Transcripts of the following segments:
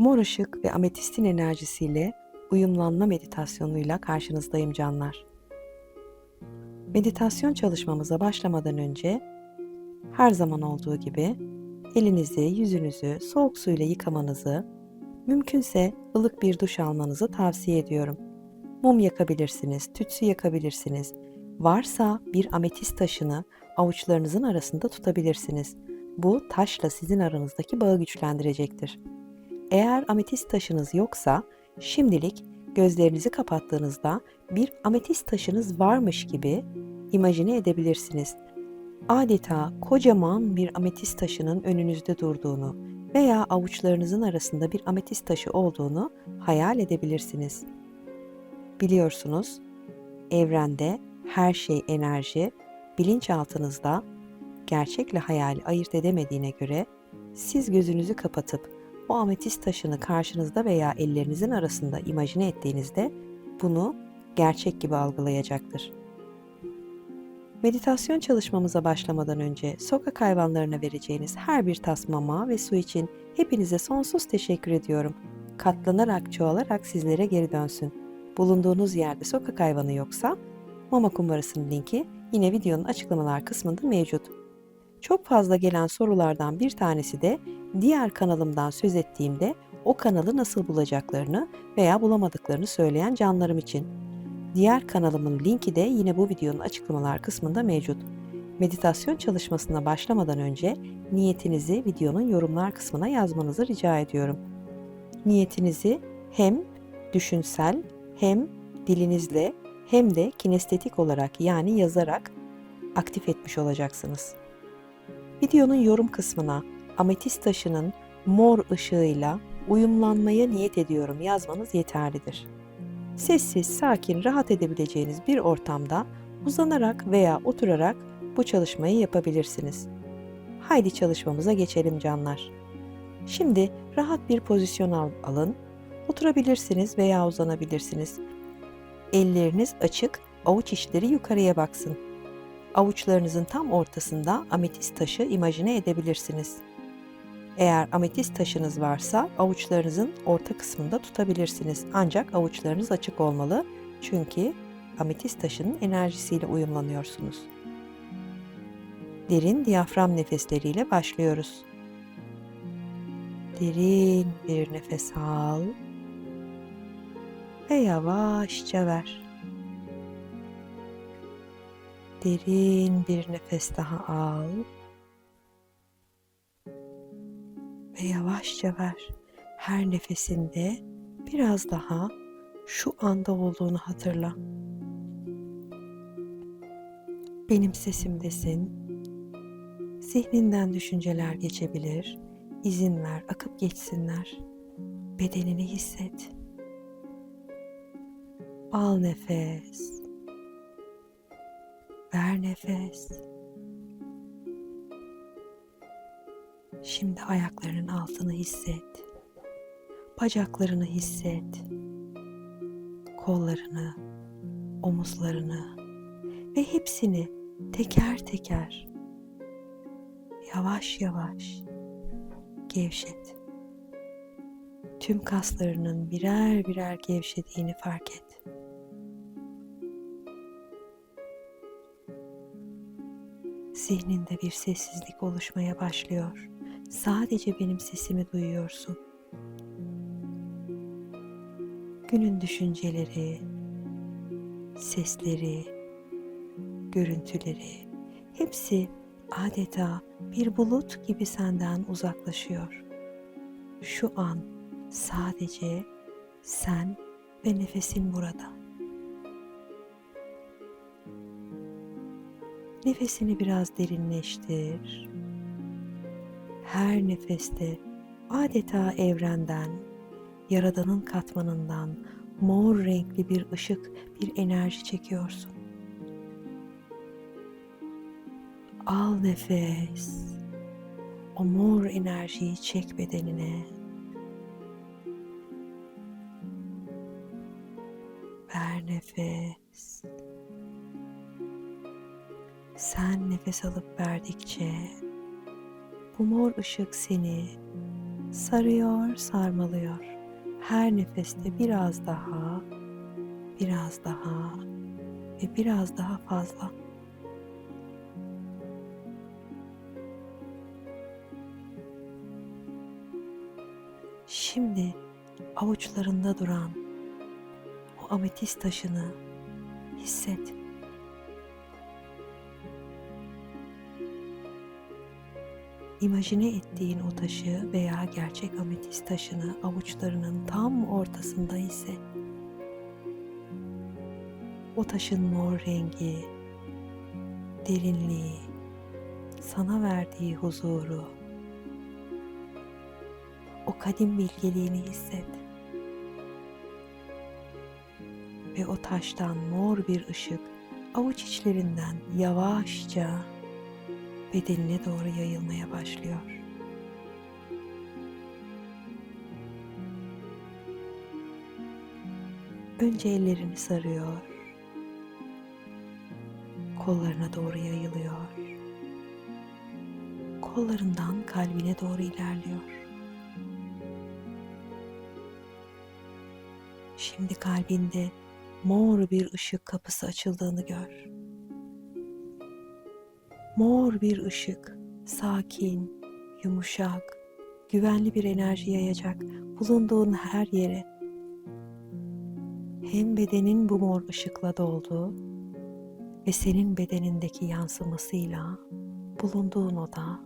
Mor ışık ve ametistin enerjisiyle uyumlanma meditasyonuyla karşınızdayım canlar. Meditasyon çalışmamıza başlamadan önce her zaman olduğu gibi elinizi, yüzünüzü soğuk suyla yıkamanızı, mümkünse ılık bir duş almanızı tavsiye ediyorum. Mum yakabilirsiniz, tütsü yakabilirsiniz. Varsa bir ametist taşını avuçlarınızın arasında tutabilirsiniz. Bu taşla sizin aranızdaki bağı güçlendirecektir. Eğer ametist taşınız yoksa şimdilik gözlerinizi kapattığınızda bir ametist taşınız varmış gibi imajine edebilirsiniz. Adeta kocaman bir ametist taşının önünüzde durduğunu veya avuçlarınızın arasında bir ametist taşı olduğunu hayal edebilirsiniz. Biliyorsunuz, evrende her şey enerji, bilinçaltınızda gerçekle hayali ayırt edemediğine göre siz gözünüzü kapatıp o ametist taşını karşınızda veya ellerinizin arasında imajine ettiğinizde bunu gerçek gibi algılayacaktır. Meditasyon çalışmamıza başlamadan önce sokak hayvanlarına vereceğiniz her bir tas mama ve su için hepinize sonsuz teşekkür ediyorum. Katlanarak, çoğalarak sizlere geri dönsün. Bulunduğunuz yerde sokak hayvanı yoksa mama kumbarasının linki yine videonun açıklamalar kısmında mevcut. Çok fazla gelen sorulardan bir tanesi de diğer kanalımdan söz ettiğimde o kanalı nasıl bulacaklarını veya bulamadıklarını söyleyen canlarım için. Diğer kanalımın linki de yine bu videonun açıklamalar kısmında mevcut. Meditasyon çalışmasına başlamadan önce niyetinizi videonun yorumlar kısmına yazmanızı rica ediyorum. Niyetinizi hem düşünsel hem dilinizle hem de kinestetik olarak yani yazarak aktif etmiş olacaksınız. Videonun yorum kısmına ametist taşının mor ışığıyla uyumlanmaya niyet ediyorum yazmanız yeterlidir. Sessiz, sakin, rahat edebileceğiniz bir ortamda uzanarak veya oturarak bu çalışmayı yapabilirsiniz. Haydi çalışmamıza geçelim canlar. Şimdi rahat bir pozisyon al, alın. Oturabilirsiniz veya uzanabilirsiniz. Elleriniz açık, avuç içleri yukarıya baksın. Avuçlarınızın tam ortasında ametist taşı imajine edebilirsiniz. Eğer ametist taşınız varsa avuçlarınızın orta kısmında tutabilirsiniz. Ancak avuçlarınız açık olmalı çünkü ametist taşının enerjisiyle uyumlanıyorsunuz. Derin diyafram nefesleriyle başlıyoruz. Derin bir nefes al ve yavaşça ver. Derin bir nefes daha al yavaşça ver. Her nefesinde biraz daha şu anda olduğunu hatırla. Benim sesimdesin. Zihninden düşünceler geçebilir. İzin ver, akıp geçsinler. Bedenini hisset. Al nefes. Ver nefes. Şimdi ayaklarının altını hisset. Bacaklarını hisset. Kollarını, omuzlarını ve hepsini teker teker yavaş yavaş gevşet. Tüm kaslarının birer birer gevşediğini fark et. Zihninde bir sessizlik oluşmaya başlıyor. Sadece benim sesimi duyuyorsun. Günün düşünceleri, sesleri, görüntüleri hepsi adeta bir bulut gibi senden uzaklaşıyor. Şu an sadece sen ve nefesin burada. Nefesini biraz derinleştir. Her nefeste adeta evrenden, yaradanın katmanından mor renkli bir ışık, bir enerji çekiyorsun. Al nefes. O mor enerjiyi çek bedenine. Ver nefes. Sen nefes alıp verdikçe bu mor ışık seni sarıyor, sarmalıyor. Her nefeste biraz daha, biraz daha ve biraz daha fazla. Şimdi avuçlarında duran o ametist taşını hisset. İmajine ettiğin o taşı veya gerçek ametist taşını avuçlarının tam ortasında hisset. O taşın mor rengi, derinliği, sana verdiği huzuru, o kadim bilgeliğini hisset. Ve o taştan mor bir ışık avuç içlerinden yavaşça bedenine doğru yayılmaya başlıyor. Önce ellerini sarıyor. Kollarına doğru yayılıyor. Kollarından kalbine doğru ilerliyor. Şimdi kalbinde mor bir ışık kapısı açıldığını gör. Mor bir ışık, sakin, yumuşak, güvenli bir enerji yayacak bulunduğun her yere. Hem bedenin bu mor ışıkla doldu ve senin bedenindeki yansımasıyla bulunduğun oda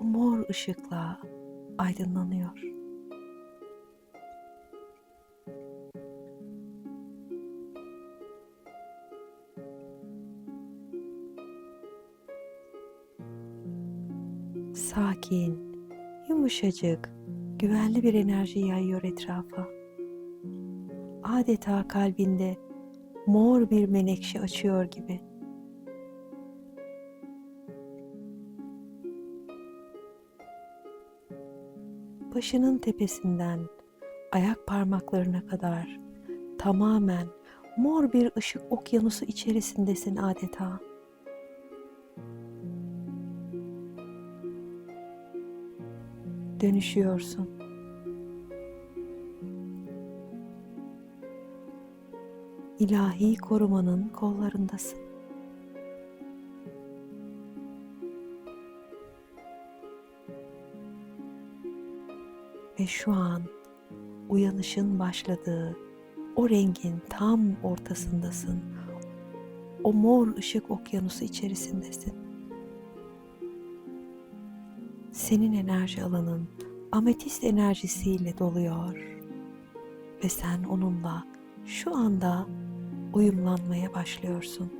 bu mor ışıkla aydınlanıyor. Sakin, yumuşacık, güvenli bir enerji yayıyor etrafa. Adeta kalbinde mor bir menekşe açıyor gibi. Başının tepesinden ayak parmaklarına kadar tamamen mor bir ışık okyanusu içerisindesin adeta. Dönüşüyorsun. İlahi korumanın kollarındasın. Ve şu an uyanışın başladığı o rengin tam ortasındasın. O mor ışık okyanusu içerisindesin senin enerji alanın ametist enerjisiyle doluyor ve sen onunla şu anda uyumlanmaya başlıyorsun.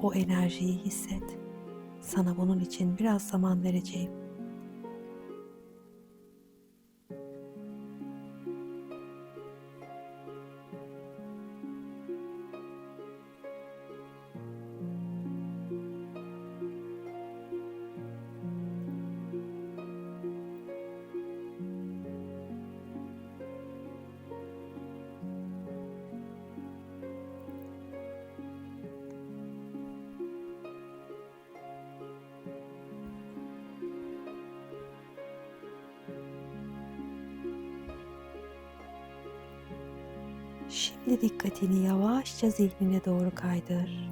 O enerjiyi hisset. Sana bunun için biraz zaman vereceğim. Şimdi dikkatini yavaşça zihnine doğru kaydır.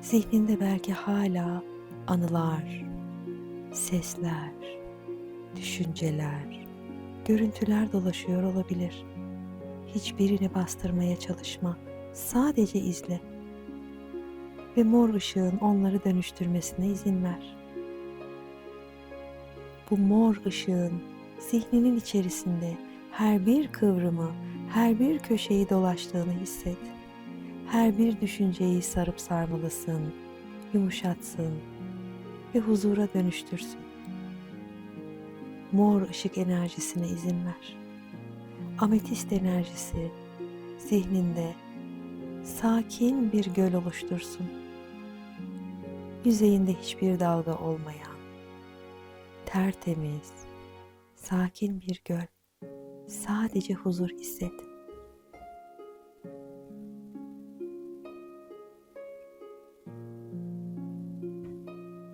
Zihninde belki hala anılar, sesler, düşünceler, görüntüler dolaşıyor olabilir. Hiçbirini bastırmaya çalışma. Sadece izle. Ve mor ışığın onları dönüştürmesine izin ver. Bu mor ışığın zihninin içerisinde her bir kıvrımı, her bir köşeyi dolaştığını hisset. Her bir düşünceyi sarıp sarmalısın, yumuşatsın ve huzura dönüştürsün. Mor ışık enerjisine izin ver. Ametist enerjisi zihninde sakin bir göl oluştursun. Yüzeyinde hiçbir dalga olmayan, tertemiz, sakin bir göl. Sadece huzur hisset.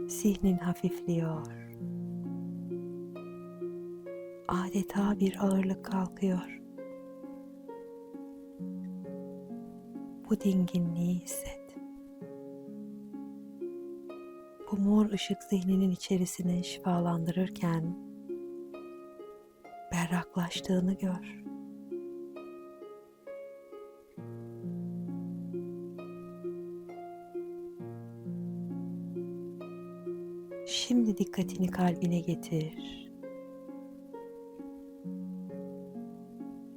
Zihnin hafifliyor. adeta bir ağırlık kalkıyor. Bu dinginliği hisset. Bu mor ışık zihninin içerisini şifalandırırken berraklaştığını gör. Şimdi dikkatini kalbine getir.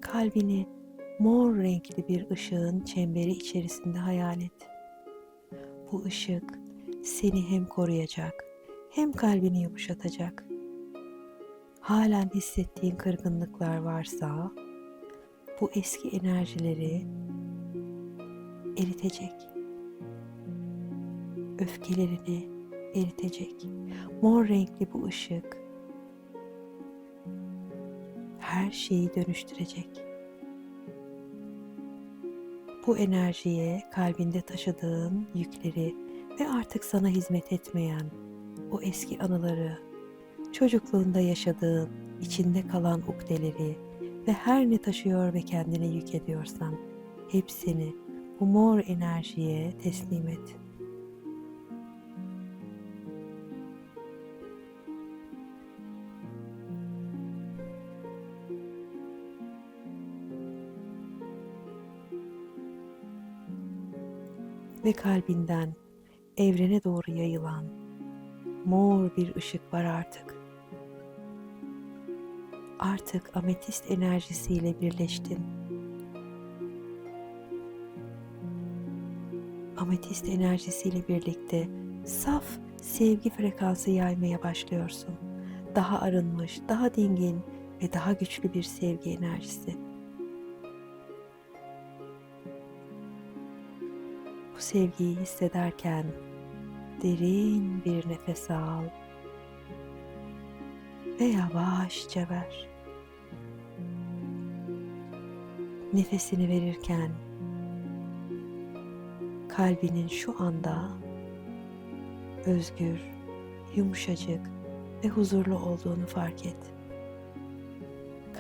Kalbini mor renkli bir ışığın çemberi içerisinde hayal et. Bu ışık seni hem koruyacak hem kalbini yumuşatacak. Halen hissettiğin kırgınlıklar varsa bu eski enerjileri eritecek. Öfkelerini eritecek. Mor renkli bu ışık her şeyi dönüştürecek. Bu enerjiye kalbinde taşıdığın yükleri ve artık sana hizmet etmeyen o eski anıları, çocukluğunda yaşadığın, içinde kalan ukdeleri ve her ne taşıyor ve kendine yük ediyorsan hepsini bu mor enerjiye teslim et. ve kalbinden evrene doğru yayılan mor bir ışık var artık. Artık ametist enerjisiyle birleştin. Ametist enerjisiyle birlikte saf sevgi frekansı yaymaya başlıyorsun. Daha arınmış, daha dingin ve daha güçlü bir sevgi enerjisi. Bu sevgiyi hissederken derin bir nefes al ve yavaşça ver. Nefesini verirken kalbinin şu anda özgür, yumuşacık ve huzurlu olduğunu fark et.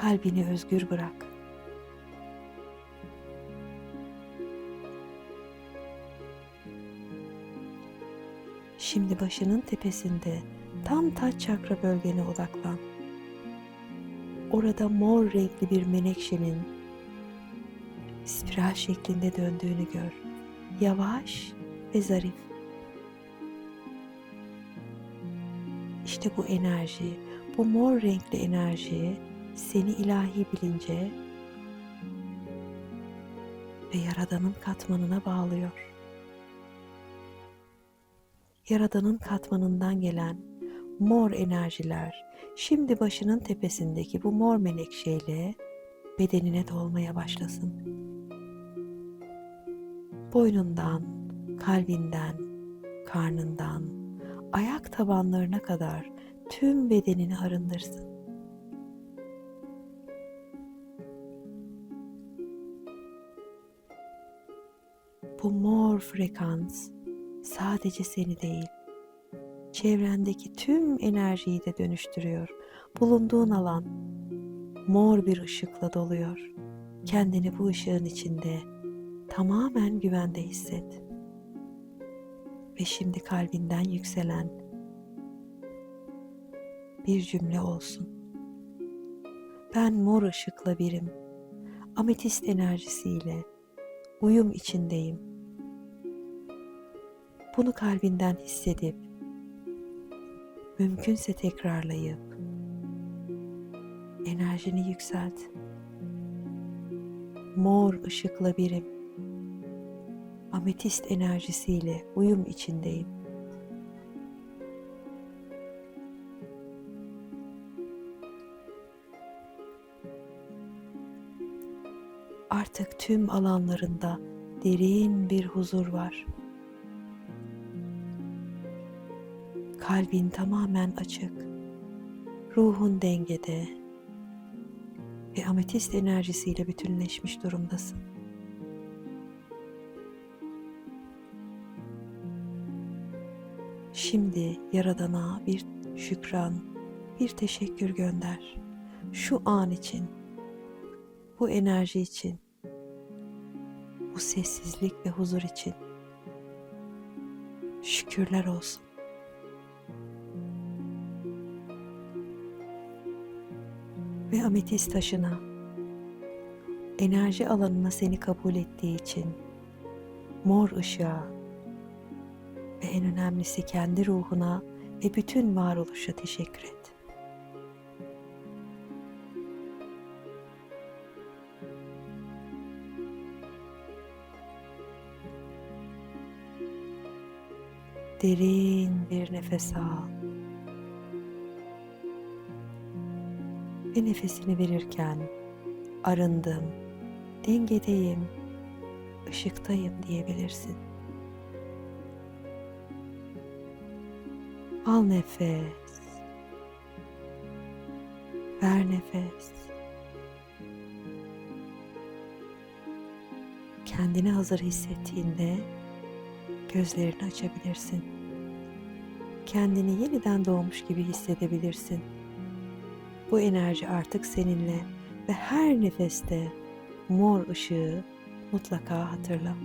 Kalbini özgür bırak. Şimdi başının tepesinde tam taç çakra bölgene odaklan. Orada mor renkli bir menekşenin spiral şeklinde döndüğünü gör. Yavaş ve zarif. İşte bu enerji, bu mor renkli enerji seni ilahi bilince ve Yaradan'ın katmanına bağlıyor. Yaradan'ın katmanından gelen mor enerjiler şimdi başının tepesindeki bu mor menekşeyle bedenine dolmaya başlasın. Boynundan, kalbinden, karnından, ayak tabanlarına kadar tüm bedenini arındırsın. Bu mor frekans sadece seni değil, çevrendeki tüm enerjiyi de dönüştürüyor. Bulunduğun alan mor bir ışıkla doluyor. Kendini bu ışığın içinde tamamen güvende hisset. Ve şimdi kalbinden yükselen bir cümle olsun. Ben mor ışıkla birim. Ametist enerjisiyle uyum içindeyim. Bunu kalbinden hissedip mümkünse tekrarlayıp enerjini yükselt. Mor ışıkla birim. Ametist enerjisiyle uyum içindeyim. Artık tüm alanlarında derin bir huzur var. Kalbin tamamen açık. Ruhun dengede ve ametist enerjisiyle bütünleşmiş durumdasın. Şimdi Yaradan'a bir şükran, bir teşekkür gönder. şu an için, bu enerji için, bu sessizlik ve huzur için şükürler olsun. Ve ametist taşına, enerji alanına seni kabul ettiği için mor ışığa ve en önemlisi kendi ruhuna ve bütün varoluşa teşekkür et. Derin bir nefes al. Ve nefesini verirken arındım, dengedeyim, ışıktayım diyebilirsin. Al nefes. Ver nefes. Kendini hazır hissettiğinde gözlerini açabilirsin. Kendini yeniden doğmuş gibi hissedebilirsin. Bu enerji artık seninle ve her nefeste mor ışığı mutlaka hatırla.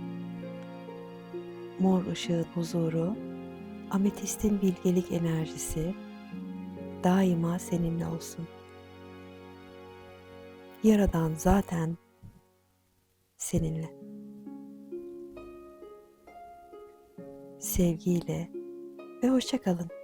Mor ışığın huzuru, ametistin bilgelik enerjisi daima seninle olsun. Yaradan zaten seninle. Sevgiyle ve hoşça kalın.